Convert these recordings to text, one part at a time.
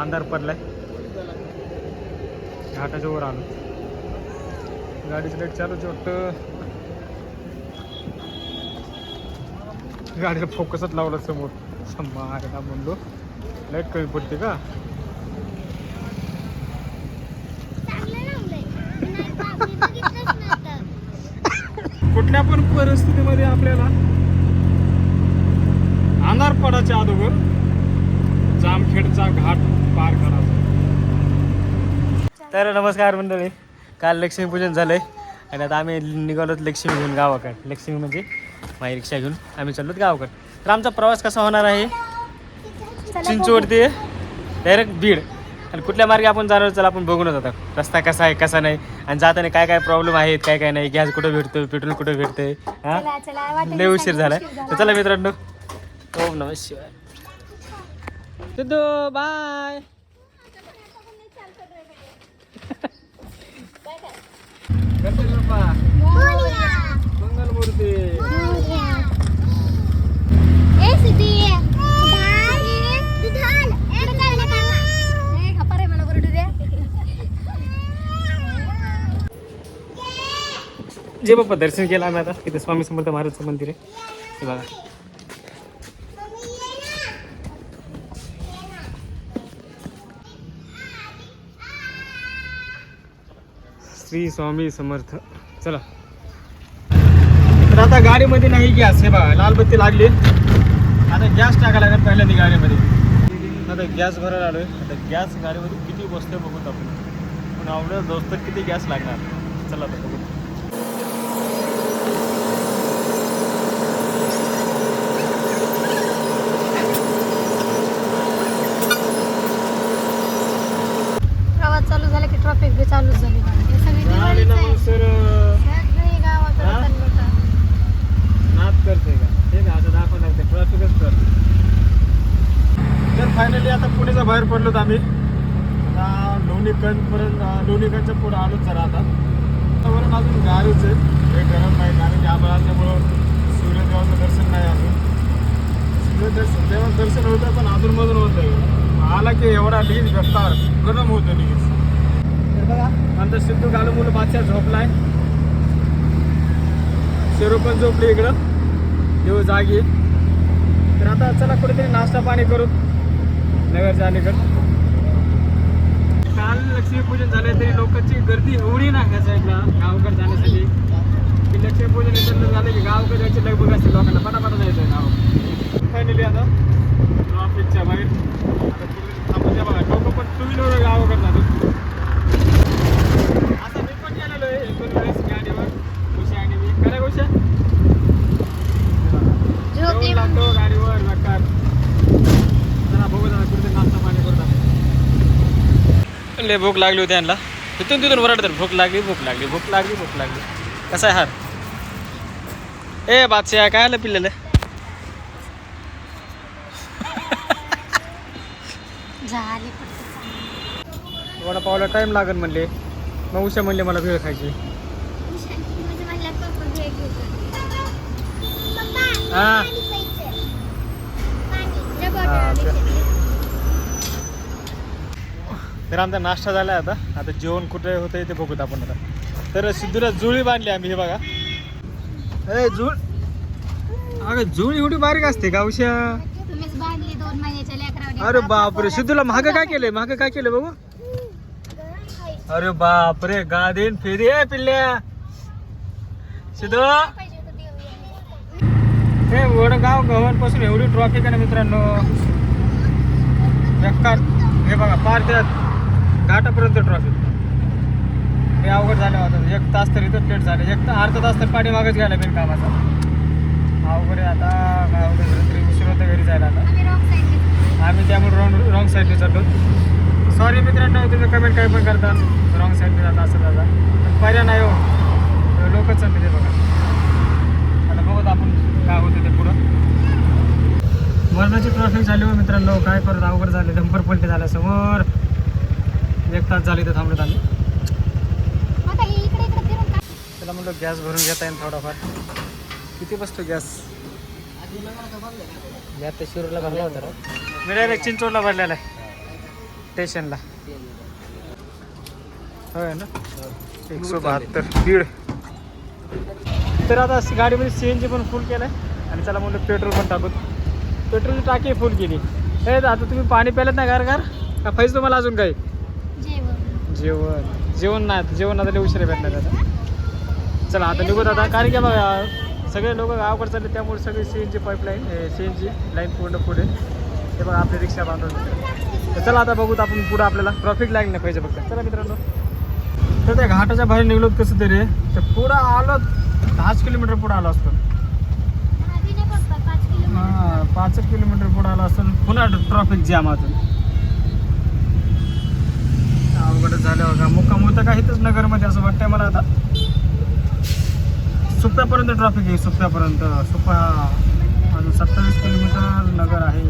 अंधार पडलाय. घाटाच्या वर आलो. गाडीचं लाइट चालूच वाटतं. गाडीला फोकसच लावला समोर. समायला म्हणलो? लाइट कमी पडते का? कुठल्या पण परिस्थितीमध्ये आपल्याला अंधार पडायच्या अगोदर जामखेडचा घाट पार करायचा तर नमस्कार मंडळी काल लक्ष्मीपूजन झालंय आणि आता आम्ही निघालोत लक्ष्मी घेऊन गावाकडे. लक्ष्मी म्हणजे माझी रिक्षा घेऊन आम्ही चाललोत गावाकडे. तर आमचा प्रवास कसा होणार आहे? चिंचवड ते डायरेक्ट बीड. आणि कुठल्या मार्गे आपण जाणार? चला आपण बघूनच आता. रस्ता कसा आहे कसा नाही? आणि जाताना काय काय प्रॉब्लेम आहेत काय काय नाही? गॅस कुठं भेटतो पेट्रोल कुठं भेटतंय? हा? लय उशीर झालाय. तर चला मित्रांनो. ओम नम शिवाय. सिद्धू बाय. गणपती मंगलमूर्ती जे बाप्पा दर्शन केलं आम्ही आता इथे स्वामी समर्थ महाराजचं मंदिर आहे. बघा. श्री स्वामी समर्थ. चला. तर आता गाडीमध्ये नाही गॅस. हे बघा लाल बत्ती लागली. आता गॅस टाकायला लागेल पहिल्यांदा गाडीमध्ये. आता गॅस भरायला आलोय आता गॅस गाडीमध्ये किती बसतोय बघूत आपण. पण आवडत दोस्त किती गॅस लागणार? चला आता बघू प्रवास चालू झाला की ट्रॉफिक बी चालू झाली. हे सगळी ना सर सगळी हा? नाच करते का? ठीक आहे आता दाखवून लागते ट्रॅफिकच कर तर फायनली आता पुण्याच्या बाहेर पडलोत आम्ही. आता लोणीकंदपर्यंत लोणीकंदच्या पुढे आलोच जरा आता. वरून अजून गाडीच आहे. हे गरम नाही कारण की आम्हाला असल्यामुळं सूर्यदेवाचं दर्शन नाही अजून. सूर्यदर्शन देवाचं दर्शन होतं पण अजून मधून होतं. आला की एवढा लीज भेटणार गरम होतं लीज. बघा. सिद्धू घालून मुलं बादशाह झोपलाय. शेरू पण झोपली इकडं. देव जागी. तर आता चला कुठेतरी नाश्ता पाणी करू नगर अलीकडं काल लक्ष्मीपूजन झाले तरी लोकांची गर्दी एवढी ना ह्या साईडला गावाकडे जाण्यासाठी. की लक्ष्मीपूजन इकडलं झालं की गावाकडे जायची लगबग असते लोकांना. पटापटा जायचं आहे गाव फायनली हो. आता. ट्रॉफिकच्या बाहेर. आता थांबून बघा. लोक पण टू व्हीलर गाव जातो आता मी पण गेलेलो आहे एक दोन वेळेस गाडीवर उशा आणि मी करा उशा झोपली जेवण लागतो गाडीवर नकार चला बघू जरा कुठे नाश्ता पाणी करतात लय भूक लागली होती यांना. तिथून तिथून ओरडतात भूक लागली भूक लागली भूक लागली भूक लागली. कसा आहे हात? ए बादशाह काय आलं पिल्लेलं? वडापावला टाईम लागेल म्हणले. मग उशा म्हणले मला भेळ खायची. हा. हा. तर आमचा नाश्ता झाला आता. आता जेवण कुठे होतं ते बघूत आपण आता. तर सिद्धूला जुळी बांधली आम्ही हे बघा. ए जुळ अगं जुळ एवढी बारीक असते का उशा तुम्हीच बांधली दोन महिन्याच्या लेकरावर अरे बापरे सिद्धूला महाग काय केलंय? महाग काय केलं बघू? अरे बापरे गादीन फेरी आहे पिल्ल्या. सिद्धू? हे वडगाव गव्हाणपासून एवढी ट्रॉफिक आहे ना मित्रांनो. बेकार हे बघा पार घाटापर्यंत ट्रॉफिक हे अवघड झालं होतं एक तास तरी तर लेट झाले. एक ता- अर्धा तास तर पाणी मागच घ्यायला बिन कामाचा अवघड आता. काय तरी उशीर होतं घरी जायला आता. आम्ही त्यामुळे रॉंग रॉंग साईडने चाललो. सॉरी मित्रांनो तुम्ही कमेंट काय पण करता. रॉंग साईडने जाता असं दादा पर्याय नाही हो. लोकच ते बघा. आता बघत आपण काय होतं ते पुढं. मरणाची ट्रॉफिक झाली हो मित्रांनो. काय करत अवघड झाले? डंपर पलटी झाल्या समोर एक तास झाली तर थांबलो आम्ही. त्याला म्हणलं गॅस भरून घेता येईल थोडाफार. किती बसतो गॅस? गॅस तर शिरूरला भरला होता. मी डायरेक्ट चिंचोडला भरलेला आहे. स्टेशनला. होय ना? एकशे बहात्तर. दीड. तर आता गाडीमध्ये सी एन जी पण फुल केलं आहे आणि त्याला म्हणलं पेट्रोल पण टाकू पेट्रोलची टाकी फुल केली. हे आता तुम्ही पाणी प्यायलात ना गार गार का पाहिजे तुम्हाला अजून काही? जेवण. जेवण नाही आता. जेवण आता उशिरा भेटणार आता. चला आता निघूत आता कारण की बघा सगळे लोक गावाकडे चालले त्यामुळे सगळी C N G pipeline C N G line पूर्ण पुढे. हे बघा आपली रिक्षा बांधून. तर चला आता बघूत आपण पुढं आपल्याला ट्रॉफिक लाईन नाही पाहिजे फक्त. चला मित्रांनो. तर त्या घाटाच्या बाहेर निघलो कसं तरी तर पुढं आलो दहाच किलोमीटर पुढं आलो असतो. हां पाच किलोमीटर. पुढं आलो असतो. पुन्हा ट्रॉफिक जाम अजून. झालं बघा. मुक्काम होतं का इथंच नगरमध्ये असं वाटतंय मला आता. सुप्यापर्यंत ट्रॉफिक आहे सुप्यापर्यंत. सुप्या अजून सत्तावीस किलोमीटर नगर आहे.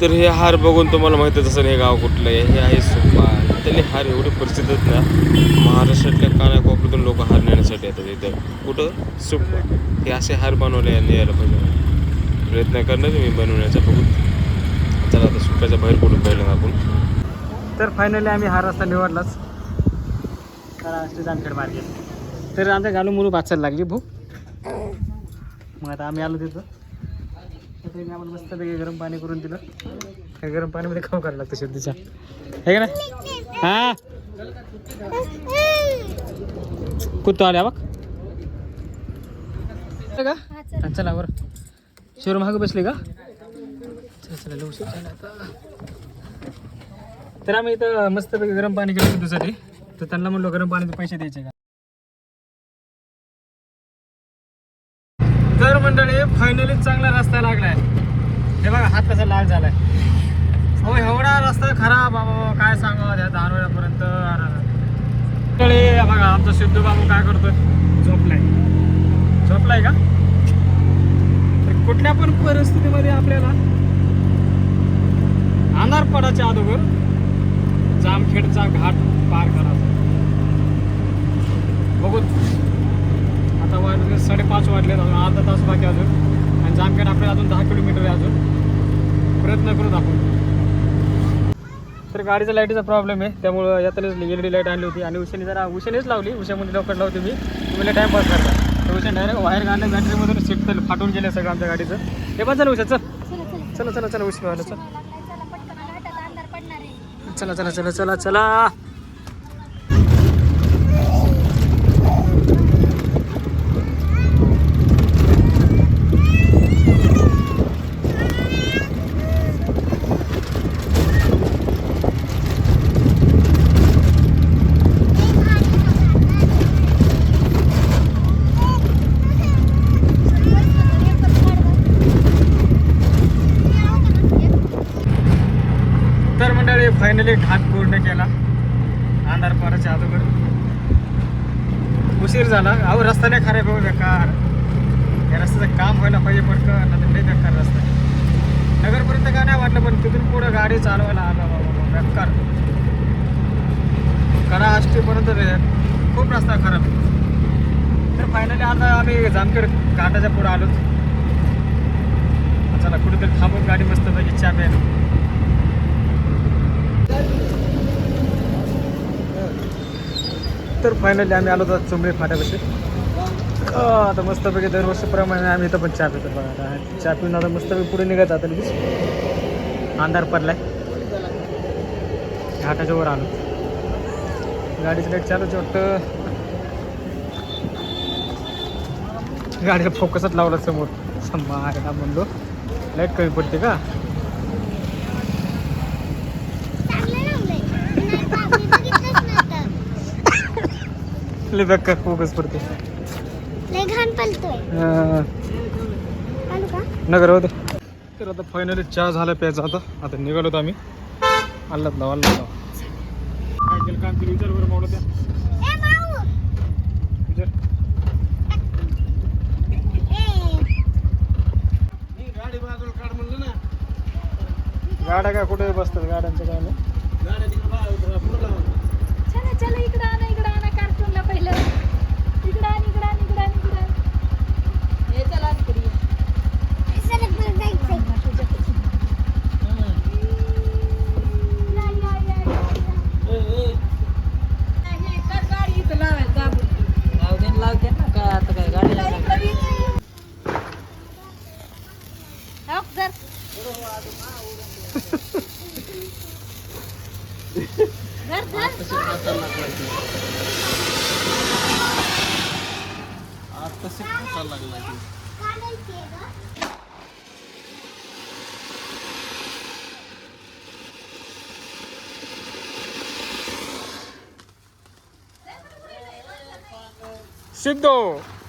तर हे हार बघून तुम्हाला माहितच असेल हे गाव कुठलं आहे हे आहे सुप्पा. त्याने हार एवढे प्रसिद्ध आहेत ना महाराष्ट्रातल्या कानाकोपऱ्यातून लोक हार नेण्यासाठी येतात इथं. कुठं? सुप्पा. हे असे हार बनवले यांनी यायला पाहिजे. प्रयत्न करणार मी बनवण्याचा. बघून चला आता सुप्याच्या बाहेर पडून पाहिलं आपण. तर फायनली आम्ही हा रस्ता निवडलाच. महाराष्ट्र जामखेड मार्केट तर आमच्या घालून मुलू वाचायला लागली भूक. मग आता आम्ही आलो तिथं. तर त्यांनी आम्हाला मस्तपैकी गरम पाणी करून दिलं. त्या गरम पाण्यामध्ये खाऊ करायला लागतं शेतीच्या हे का नाही? हां? कुत्तो आल्या बघ. का? चला बरं. शिवर महाग बसली का? चला चला लवकर. चला आता तर आम्ही इथं मस्तपैकी गरम पाणी केलं दुधासाठी. तर त्यांना म्हणलो गरम पाण्याचे पैसे द्यायचे का? तर मंडळी फायनली चांगला रस्ता लागलाय. हे बघा हात कसा लाल झालाय. हो एवढा रस्ता खराब बाबा काय सांगावं त्या दानवेळापर्यंत मंडळी बघा आमचा सिद्धू बाबू काय करतोय? झोपलाय. झोपलाय का? तर कुठल्या पण परिस्थितीमध्ये आपल्याला अंधारपडाच्या अगोदर जामखेडचा घाट पार करायचा बघू आता वाजले साडेपाच वाजले अजून अर्धा तास बाकी अजून. आणि जामखेड आपल्याला अजून दहा किलोमीटर आहे अजून. प्रयत्न करू आपण. तर गाडीचा लाईटीचा प्रॉब्लेम आहे. त्यामुळं यातलीच एल डी लाइट आणली होती. आणि उशेने जरा उशेनेच लावली. उशामध्ये लवकर लावते मी. तुम्हाला टाईम पास करता. तर उशा डायरेक्ट बाहेर काढलं बॅटरीमधून सीट तर फाटून गेले सगळं आमच्या गाडीचं. हे पण चला उशा चल चला चला चला चला चल उशी व्हायला चल लागलाय चला पटकन घाटात अंधार पडणार आहे चला चला चला चला चला तर मंडळी घाट पूर्ण केला. अंधार पाराच्या अगोदर. उशीर झाला. अहो रस्ता नाही खराब आहे बेकार. या रस्त्याचं काम व्हायला पाहिजे पटकन नाही लय बेकार रस्ता आहे. नगरपर्यंत काय नाही वाटलं पण तिथून पुढं गाडी चालवायला आला बाबा बेकार. कडा आष्टीपर्यंत रे. खूप रस्ता खराब. तर फायनली आता आम्ही जामखेड घाटाच्या पुढं आलो चला कुठेतरी थांबून गाडी मस्त पैकी चहा तर फायनली आम्ही आलो होतो चुंबळी फाट्यापाशी. आता मस्तपैकी दरवर्षीप्रमाणे आम्ही इथं पण चहा पितो. बघा आता चहा पिऊन आता मस्तपैकी पुढे निघत आता लगेच. अंधार पडलाय. घाटाच्या वर आलो. गाडीची लाइट चालूच वाटतं. गाडीला फोकसच लावला समोर. समायला म्हणलो? लाइट कमी पडते का? लय बेकार फोकस पडते लय घाण पलतोय अं, आलू का? नगर होते. तर आता फायनली चहा झाला प्यायचा आता. आता निघालो होतो आम्ही. अल्लात लावा अल्लात लावा. काय केलं काम केलं विचार बरं मावलं त्या. ए माऊ विचार. गाड्या काय कुठे बसतात? गाड्यांचं काय नाही चला चला इकडं आणा इकडं आणा कार्टूनला पहिलं इकडं आण इकडं आण इकडं आण इकडं आण. हे चला आज करूया. हो, जर जर जर सिद्धो जाके